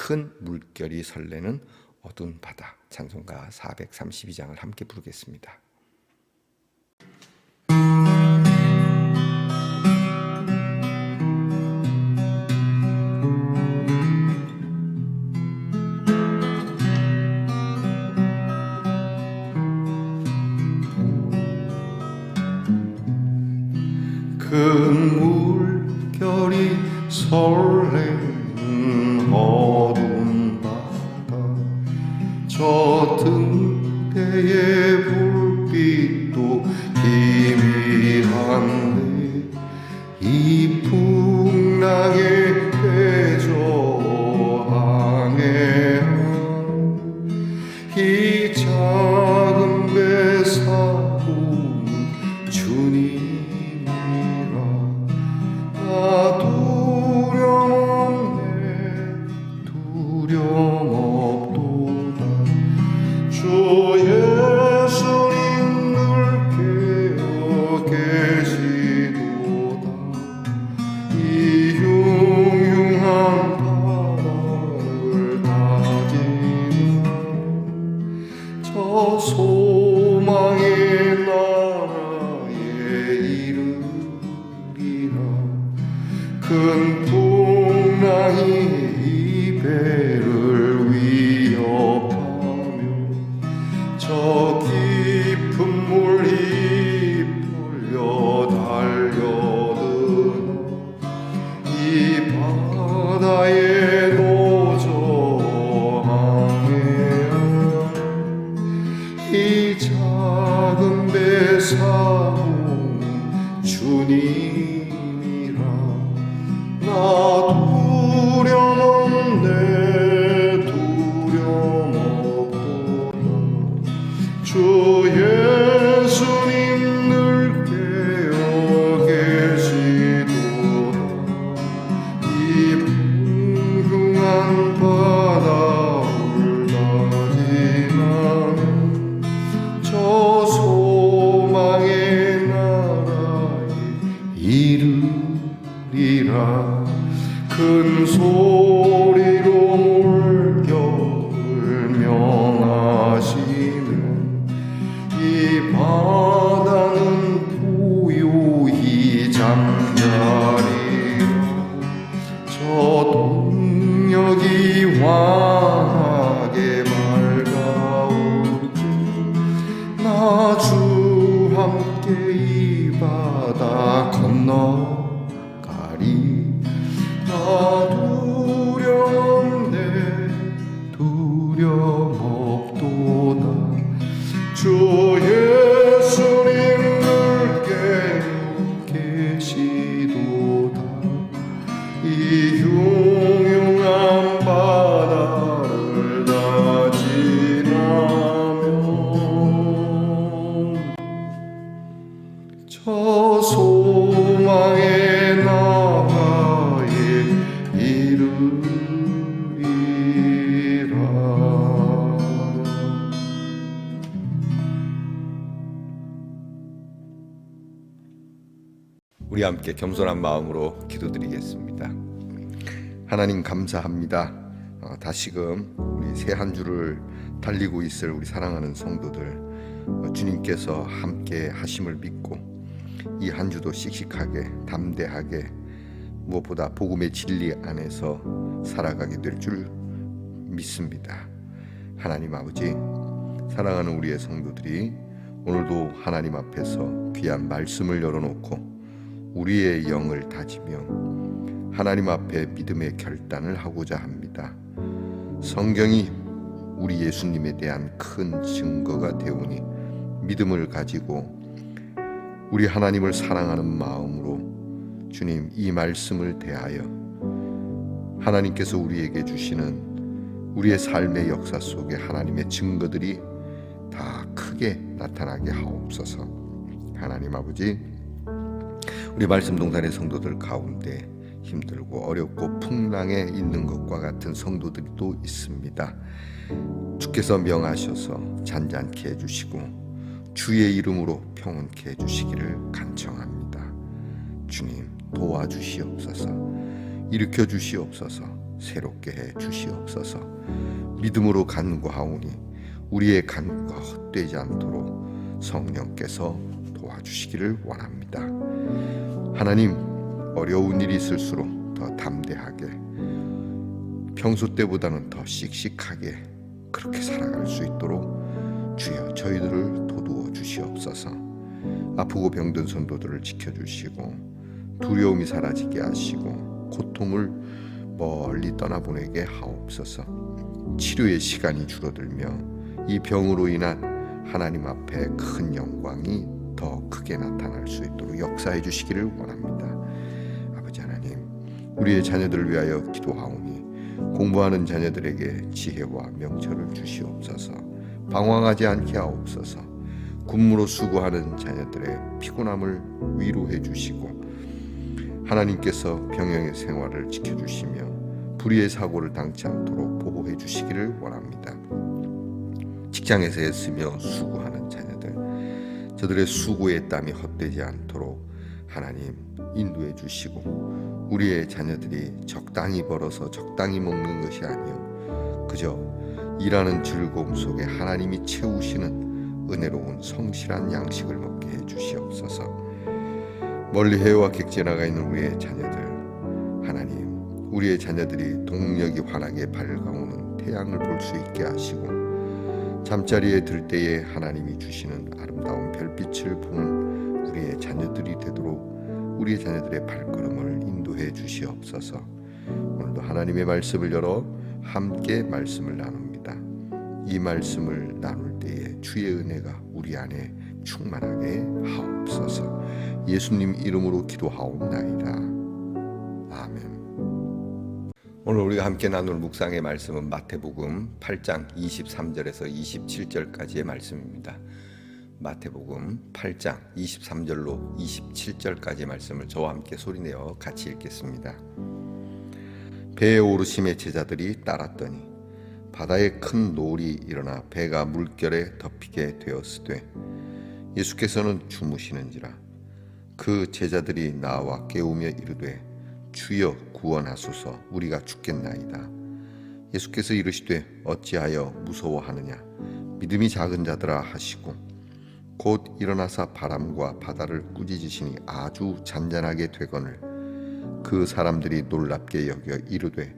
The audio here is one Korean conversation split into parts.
큰 물결이 설레는 어두운 바다. 찬송가 432장을 함께 부르겠습니다. 큰 물결이 설레 배사 하시면 이바 함께 겸손한 마음으로 기도드리겠습니다. 하나님 감사합니다. 어, 다시금 우리 새 한 주를 달리고 있을 우리 사랑하는 성도들 어, 주님께서 함께 하심을 믿고 이 한 주도 씩씩하게 담대하게 무엇보다 복음의 진리 안에서 살아가게 될 줄 믿습니다. 하나님 아버지 사랑하는 우리의 성도들이 오늘도 하나님 앞에서 귀한 말씀을 열어놓고 우리의 영을 다지며 하나님 앞에 믿음의 결단을 하고자 합니다. 성경이 우리 예수님에 대한 큰 증거가 되오니 믿음을 가지고 우리 하나님을 사랑하는 마음으로 주님 이 말씀을 대하여 하나님께서 우리에게 주시는 우리의 삶의 역사 속에 하나님의 증거들이 다 크게 나타나게 하옵소서. 하나님 아버지, 우리 말씀 동산의 성도들 가운데 힘들고 어렵고 풍랑에 있는 것과 같은 성도들이 또 있습니다. 주께서 명하셔서 잔잔케 해주시고 주의 이름으로 평온케 해주시기를 간청합니다. 주님 도와주시옵소서. 일으켜 주시옵소서. 새롭게 해 주시옵소서. 믿음으로 간구하오니 우리의 간구가 헛되지 않도록 성령께서 도와주시기를 원합니다. 하나님 어려운 일이 있을수록 더 담대하게 평소 때보다는 더 씩씩하게 그렇게 살아갈 수 있도록 주여 저희들을 도두어 주시옵소서. 아프고 병든 성도들을 지켜주시고 두려움이 사라지게 하시고 고통을 멀리 떠나보내게 하옵소서. 치료의 시간이 줄어들며 이 병으로 인한 하나님 앞에 큰 영광이 더 크게 나타날 수 있도록 역사해 주시기를 원합니다. 아버지 하나님, 우리의 자녀들을 위하여 기도하오니 공부하는 자녀들에게 지혜와 명철을 주시옵소서. 방황하지 않게 하옵소서. 군무로 수고하는 자녀들의 피곤함을 위로해 주시고 하나님께서 병영의 생활을 지켜 주시며 불의의 사고를 당치 않도록 보호해 주시기를 원합니다. 직장에서 애쓰며 수고하는 저들의 수고의 땀이 헛되지 않도록 하나님 인도해 주시고 우리의 자녀들이 적당히 벌어서 적당히 먹는 것이 아니요 그저 일하는 즐거움 속에 하나님이 채우시는 은혜로운 성실한 양식을 먹게 해 주시옵소서. 멀리 해와 객지 나가 있는 우리의 자녀들 하나님 우리의 자녀들이 동력이 환하게 밝아오는 태양을 볼 수 있게 하시고 잠자리에 들 때에 하나님이 주시는 아름다운 별빛을 보는 우리의 자녀들이 되도록 우리의 자녀들의 발걸음을 인도해 주시옵소서. 오늘도 하나님의 말씀을 열어 함께 말씀을 나눕니다. 이 말씀을 나눌 때에 주의 은혜가 우리 안에 충만하게 하옵소서. 예수님 이름으로 기도하옵나이다. 아멘. 오늘 우리가 함께 나눌 묵상의 말씀은 마태복음 8장 23절에서 27절까지의 말씀입니다. 마태복음 8장 23절로 27절까지의 말씀을 저와 함께 소리내어 같이 읽겠습니다. 배에 오르심의 제자들이 따랐더니 바다에 큰 노을이 일어나 배가 물결에 덮이게 되었으되 예수께서는 주무시는지라 그 제자들이 나와 깨우며 이르되 주여 구원하소서 우리가 죽겠나이다 예수께서 이르시되 어찌하여 무서워하느냐 믿음이 작은 자들아 하시고 곧 일어나사 바람과 바다를 꾸짖으시니 아주 잔잔하게 되거늘 그 사람들이 놀랍게 여겨 이르되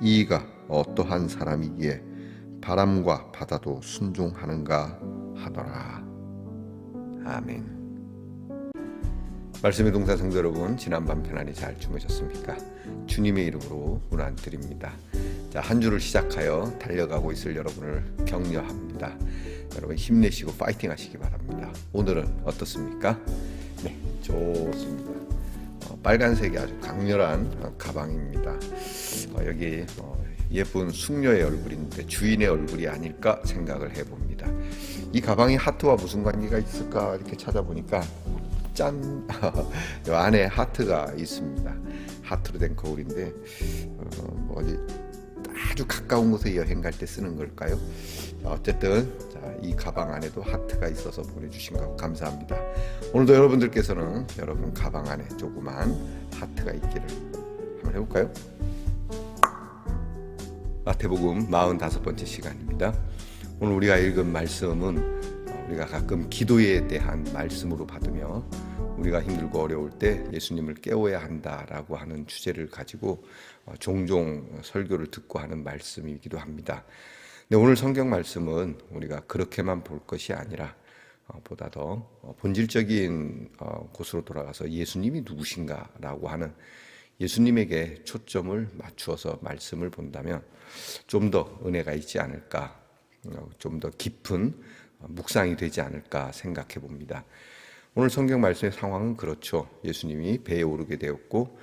이가 어떠한 사람이기에 바람과 바다도 순종하는가 하더라 아멘. 말씀의 동사 성도 여러분 지난밤 편안히 잘 주무셨습니까? 주님의 이름으로 문안 드립니다. 자, 한 주를 시작하여 달려가고 있을 여러분을 격려합니다. 여러분 힘내시고 파이팅 하시기 바랍니다. 오늘은 어떻습니까? 네, 좋습니다. 어, 빨간색이 아주 강렬한 어, 가방입니다. 어, 여기 어, 예쁜 숙녀의 얼굴인데 주인의 얼굴이 아닐까 생각을 해봅니다. 이 가방이 하트와 무슨 관계가 있을까 이렇게 찾아보니까 짠! 이 안에 하트가 있습니다. 하트로 된 거울인데 어, 뭐 어디 아주 가까운 곳에 여행 갈 때 쓰는 걸까요? 어쨌든 자, 이 가방 안에도 하트가 있어서 보내주신 것 감사합니다. 오늘도 여러분들께서는 여러분 가방 안에 조그만 하트가 있기를 한번 해볼까요? 마태복음 45번째 시간입니다. 오늘 우리가 읽은 말씀은 우리가 가끔 기도에 대한 말씀으로 받으며 우리가 힘들고 어려울 때 예수님을 깨워야 한다라고 하는 주제를 가지고 종종 설교를 듣고 하는 말씀이기도 합니다. 네, 오늘 성경 말씀은 우리가 그렇게만 볼 것이 아니라 어, 보다 더 어, 본질적인 어, 곳으로 돌아가서 예수님이 누구신가라고 하는 예수님에게 초점을 맞추어서 말씀을 본다면 좀 더 은혜가 있지 않을까, 좀 더 깊은 묵상이 되지 않을까 생각해 봅니다. 오늘 성경 말씀의 상황은 그렇죠. 예수님이 배에 오르게 되었고,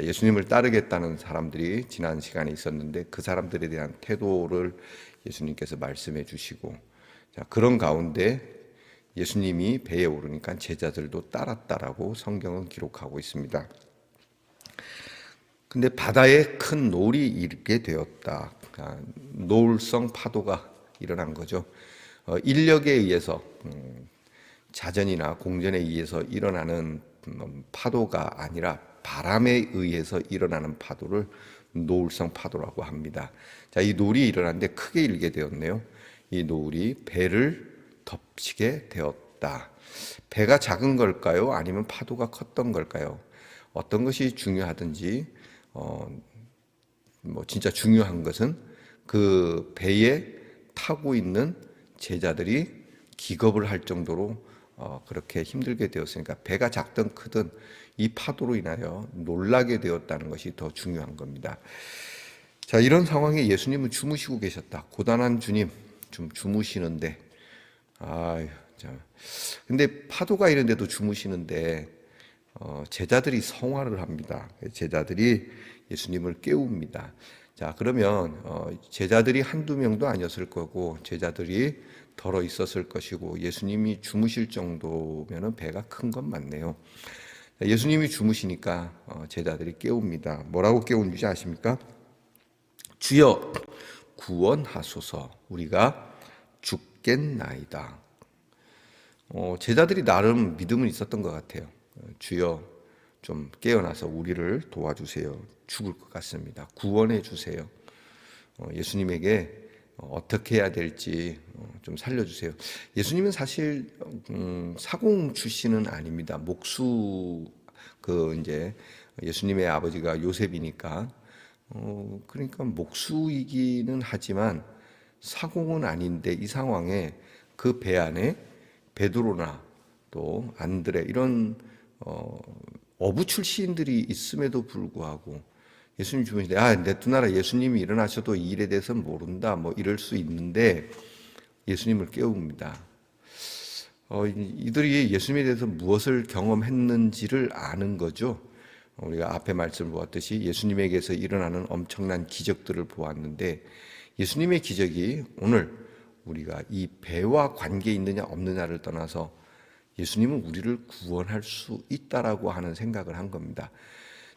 예수님을 따르겠다는 사람들이 지난 시간에 있었는데 그 사람들에 대한 태도를 예수님께서 말씀해 주시고, 자, 그런 가운데 예수님이 배에 오르니까 제자들도 따랐다라고 성경은 기록하고 있습니다. 근데 바다에 큰 노을이 일게 되었다. 아, 노을성 파도가 일어난 거죠. 어, 인력에 의해서 음, 자전이나 공전에 의해서 일어나는 음, 파도가 아니라 바람에 의해서 일어나는 파도를 노을성 파도라고 합니다. 자, 이 노을이 일어났는데 크게 일게 되었네요. 이 노을이 배를 덮치게 되었다. 배가 작은 걸까요? 아니면 파도가 컸던 걸까요? 어떤 것이 중요하든지 어, 뭐 진짜 중요한 것은 그 배에 타고 있는 제자들이 기겁을 할 정도로 어, 그렇게 힘들게 되었으니까 배가 작든 크든 이 파도로 인하여 놀라게 되었다는 것이 더 중요한 겁니다. 자, 이런 상황에 예수님은 주무시고 계셨다. 고단한 주님 좀 주무시는데 아, 자. 근데 파도가 이런데도 주무시는데 어, 제자들이 성화를 합니다. 제자들이 예수님을 깨웁니다. 자, 그러면 어, 제자들이 한두 명도 아니었을 거고 제자들이 덜어 있었을 것이고 예수님이 주무실 정도면은 배가 큰 건 맞네요. 예수님이 주무시니까 어, 제자들이 깨웁니다. 뭐라고 깨우는지 아십니까? 주여 구원하소서 우리가 죽겠나이다. 어, 제자들이 나름 믿음은 있었던 것 같아요. 주여 좀 깨어나서 우리를 도와주세요. 죽을 것 같습니다. 구원해 주세요. 어, 예수님에게 어떻게 해야 될지 어, 좀 살려주세요. 예수님은 사실 음, 사공 출신은 아닙니다. 목수 그 이제 예수님의 아버지가 요셉이니까 어, 그러니까 목수이기는 하지만 사공은 아닌데 이 상황에 그 배 안에 베드로나 또 안드레 이런 어, 어부 출신들이 있음에도 불구하고 예수님 주변에 아, 내 두 나라 예수님이 일어나셔도 이 일에 대해서 모른다 뭐 이럴 수 있는데 예수님을 깨웁니다. 어, 이들이 예수님에 대해서 무엇을 경험했는지를 아는 거죠. 우리가 앞에 말씀을 보았듯이 예수님에게서 일어나는 엄청난 기적들을 보았는데 예수님의 기적이 오늘 우리가 이 배와 관계 있느냐 없느냐를 떠나서 예수님은 우리를 구원할 수 있다라고 하는 생각을 한 겁니다.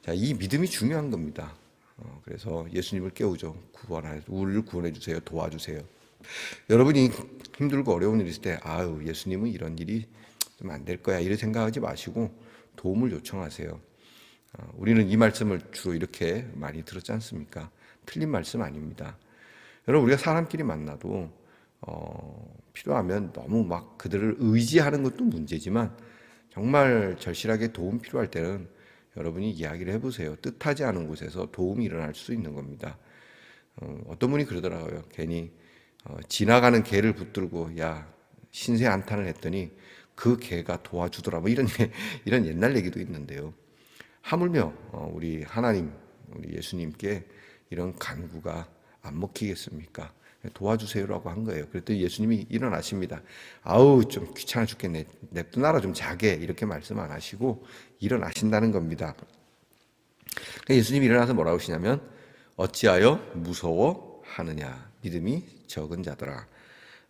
자, 이 믿음이 중요한 겁니다. 어, 그래서 예수님을 깨우죠. 구원하, 우리를 구원해 주세요. 도와주세요. 여러분이 힘들고 어려운 일 있을 때, 아유, 예수님은 이런 일이 좀 안 될 거야. 이런 생각하지 마시고 도움을 요청하세요. 어, 우리는 이 말씀을 주로 이렇게 많이 들었지 않습니까? 틀린 말씀 아닙니다. 여러분, 우리가 사람끼리 만나도 어, 필요하면 너무 막 그들을 의지하는 것도 문제지만 정말 절실하게 도움 필요할 때는 여러분이 이야기를 해보세요. 뜻하지 않은 곳에서 도움이 일어날 수 있는 겁니다. 어, 떤 분이 그러더라고요. 괜히 어, 지나가는 개를 붙들고 야 신세 안탄을 했더니 그 개가 도와주더라. 뭐 이런 이런 옛날 얘기도 있는데요. 하물며 어, 우리 하나님, 우리 예수님께 이런 간구가 안 먹히겠습니까? 도와주세요라고 한 거예요. 그랬더니 예수님이 일어나십니다. 아우 좀 귀찮아 죽겠네. 냅두나라 좀 자게 이렇게 말씀 안 하시고 일어나신다는 겁니다. 그러니까 예수님이 일어나서 뭐라고 하시냐면 어찌하여 무서워하느냐 믿음이 적은 자들아.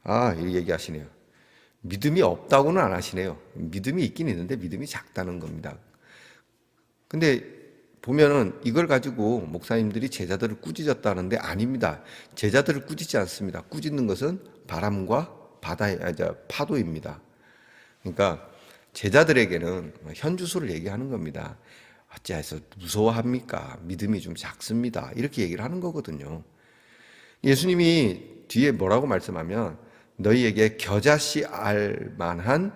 아, 이 얘기하시네요. 믿음이 없다고는 안 하시네요. 믿음이 있긴 있는데 믿음이 작다는 겁니다. 근데 보면은 이걸 가지고 목사님들이 제자들을 꾸짖었다는데 아닙니다. 제자들을 꾸짖지 않습니다. 꾸짖는 것은 바람과 바다의 아, 파도입니다. 그러니까 제자들에게는 현주소를 얘기하는 겁니다. 어찌해서 무서워합니까? 믿음이 좀 작습니다. 이렇게 얘기를 하는 거거든요. 예수님이 뒤에 뭐라고 말씀하면 너희에게 겨자씨 알 만한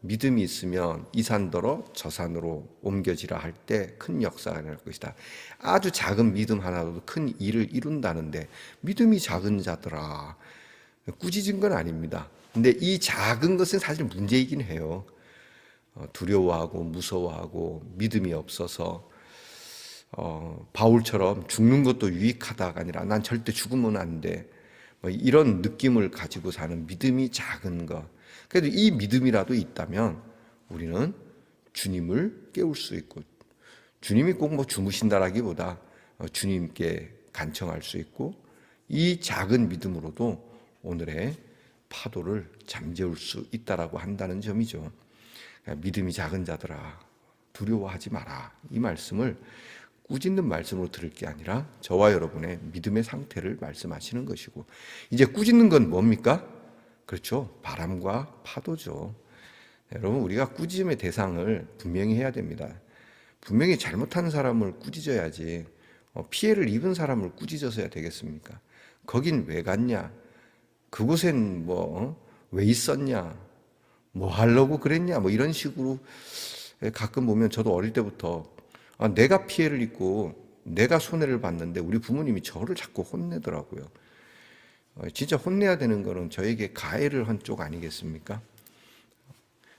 믿음이 있으면 이 산더러 저 산으로 옮겨지라 할 때 큰 역사가 날 것이다. 아주 작은 믿음 하나도 큰 일을 이룬다는데 믿음이 작은 자들아 꾸짖은 건 아닙니다. 근데 이 작은 것은 사실 문제이긴 해요. 어, 두려워하고 무서워하고 믿음이 없어서 어, 바울처럼 죽는 것도 유익하다가 아니라 난 절대 죽으면 안 돼. 뭐 이런 느낌을 가지고 사는 믿음이 작은 것. 그래도 이 믿음이라도 있다면 우리는 주님을 깨울 수 있고 주님이 꼭 뭐 주무신다라기보다 어, 주님께 간청할 수 있고 이 작은 믿음으로도 오늘의 파도를 잠재울 수 있다라고 한다는 점이죠. 그러니까 믿음이 작은 자들아 두려워하지 마라 이 말씀을 꾸짖는 말씀으로 들을 게 아니라 저와 여러분의 믿음의 상태를 말씀하시는 것이고 이제 꾸짖는 건 뭡니까? 그렇죠 바람과 파도죠. 여러분 우리가 꾸짖음의 대상을 분명히 해야 됩니다. 분명히 잘못한 사람을 꾸짖어야지 어, 피해를 입은 사람을 꾸짖어서야 되겠습니까? 거긴 왜 갔냐? 그곳엔 뭐 왜 있었냐? 뭐 하려고 그랬냐? 뭐 이런 식으로 가끔 보면 저도 어릴 때부터 아, 내가 피해를 입고 내가 손해를 봤는데 우리 부모님이 저를 자꾸 혼내더라고요. 어, 진짜 혼내야 되는 거는 저에게 가해를 한 쪽 아니겠습니까?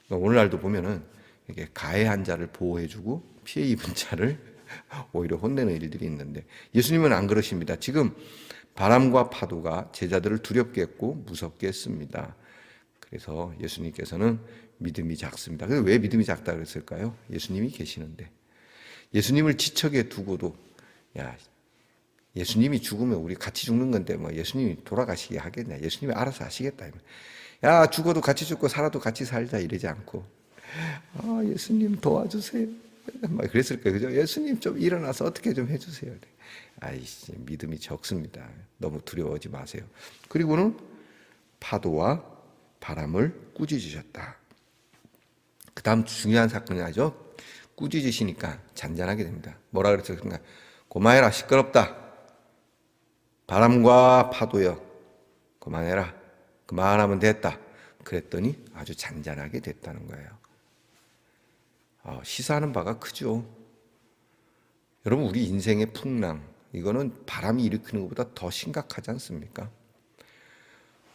오늘날도 보면은 이게 가해한 자를 보호해주고 피해 입은 자를 오히려 혼내는 일들이 있는데 예수님은 안 그러십니다. 지금 바람과 파도가 제자들을 두렵게 했고 무섭게 했습니다. 그래서 예수님께서는 믿음이 작습니다. 왜 믿음이 작다 그랬을까요? 예수님이 계시는데 예수님을 지척에 두고도 야 예수님이 죽으면 우리 같이 죽는 건데 뭐 예수님이 돌아가시게 하겠냐? 예수님이 알아서 하시겠다. 야 죽어도 같이 죽고 살아도 같이 살자 이러지 않고 아 예수님 도와주세요. 막 그랬을 거예요. 그죠? 예수님 좀 일어나서 어떻게 좀 해주세요. 아이씨 믿음이 적습니다. 너무 두려워하지 마세요. 그리고는 파도와 바람을 꾸짖으셨다. 그 다음 중요한 사건이 나죠. 꾸짖으시니까 잔잔하게 됩니다. 뭐라 그랬습니까? 고마해라 시끄럽다. 바람과 파도여 그만해라. 그만하면 됐다. 그랬더니 아주 잔잔하게 됐다는 거예요. 어, 시사하는 바가 크죠. 여러분 우리 인생의 풍랑 이거는 바람이 일으키는 것보다 더 심각하지 않습니까?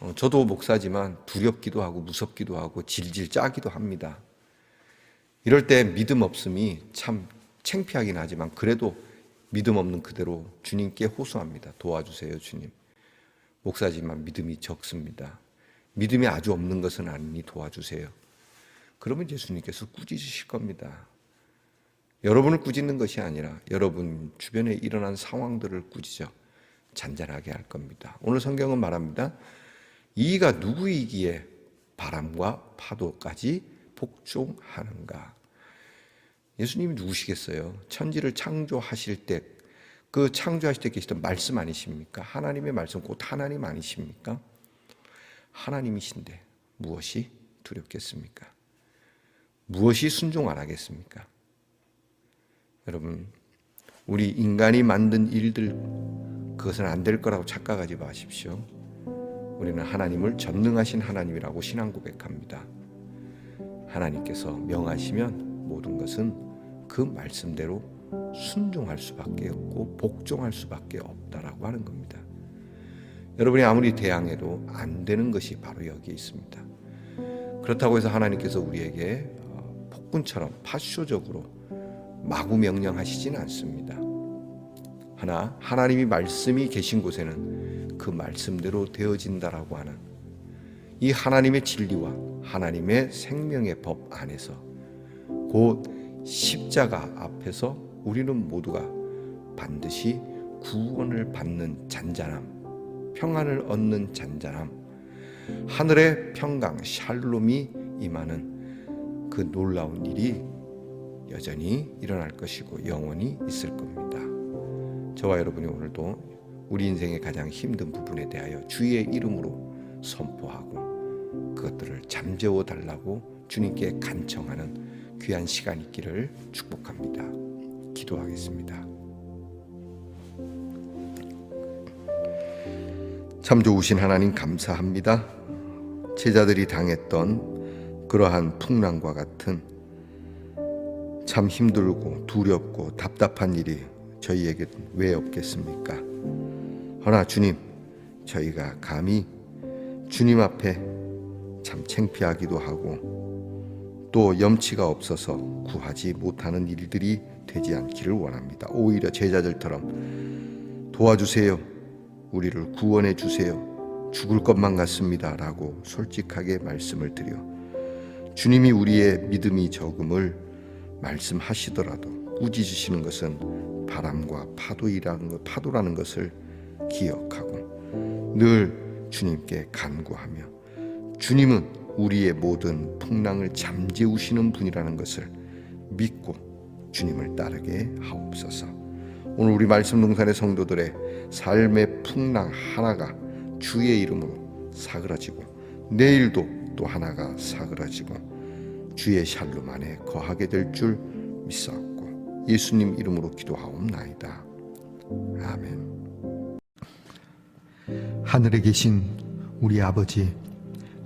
어, 저도 목사지만 두렵기도 하고 무섭기도 하고 질질 짜기도 합니다. 이럴 때 믿음 없음이 참 창피하긴 하지만 그래도 믿음 없는 그대로 주님께 호소합니다. 도와주세요, 주님. 목사지만 믿음이 적습니다. 믿음이 아주 없는 것은 아니니 도와주세요. 그러면 예수님께서 꾸짖으실 겁니다. 여러분을 꾸짖는 것이 아니라 여러분 주변에 일어난 상황들을 꾸짖어 잔잔하게 할 겁니다. 오늘 성경은 말합니다. 이가 누구이기에 바람과 파도까지 복종하는가? 예수님이 누구시겠어요? 천지를 창조하실 때, 그 창조하실 때 계시던 말씀 아니십니까? 하나님의 말씀 곧 하나님 아니십니까? 하나님이신데 무엇이 두렵겠습니까? 무엇이 순종 안 하겠습니까? 여러분, 우리 인간이 만든 일들 그것은 안 될 거라고 착각하지 마십시오. 우리는 하나님을 전능하신 하나님이라고 신앙 고백합니다. 하나님께서 명하시면 모든 것은 그 말씀대로 순종할 수밖에 없고 복종할 수밖에 없다라고 하는 겁니다. 여러분이 아무리 대항해도 안 되는 것이 바로 여기에 있습니다. 그렇다고 해서 하나님께서 우리에게 어, 폭군처럼 파쇼적으로 마구 명령하시지는 않습니다. 하나 하나님이 말씀이 계신 곳에는 그 말씀대로 되어진다라고 하는 이 하나님의 진리와 하나님의 생명의 법 안에서 곧 십자가 앞에서 우리는 모두가 반드시 구원을 받는 잔잔함, 평안을 얻는 잔잔함, 하늘의 평강 샬롬이 임하는 그 놀라운 일이 여전히 일어날 것이고 영원히 있을 겁니다. 저와 여러분이 오늘도 우리 인생의 가장 힘든 부분에 대하여 주의 이름으로 선포하고 그것들을 잠재워 달라고 주님께 간청하는 귀한 시간 있기를 축복합니다. 기도하겠습니다. 참 좋으신 하나님 감사합니다. 제자들이 당했던 그 그러한 풍랑과 같은 참 힘들고 두렵고 답답한 일이 저희에게 왜 없겠습니까? 허나 주님, 저희가 감히 주님 앞에 참 창피하기도 하고 또 염치가 없어서 구하지 못하는 일들이 되지 않기를 원합니다. 오히려 제자들처럼 도와주세요. 우리를 구원해 주세요. 죽을 것만 같습니다 라고 솔직하게 말씀을 드려 주님이 우리의 믿음이 적음을 말씀하시더라도 꾸짖으시는 것은 바람과 파도이라는 것, 파도라는 것을 기억하고 늘 주님께 간구하며 주님은 우리의 모든 풍랑을 잠재우시는 분이라는 것을 믿고 주님을 따르게 하옵소서. 오늘 우리 말씀 동산의 성도들의 삶의 풍랑 하나가 주의 이름으로 사그라지고 내일도 또 하나가 사그라지고 주의 샬롬 안에 거하게 될 줄 믿사옵고 예수님 이름으로 기도하옵나이다. 아멘. 하늘에 계신 우리 아버지,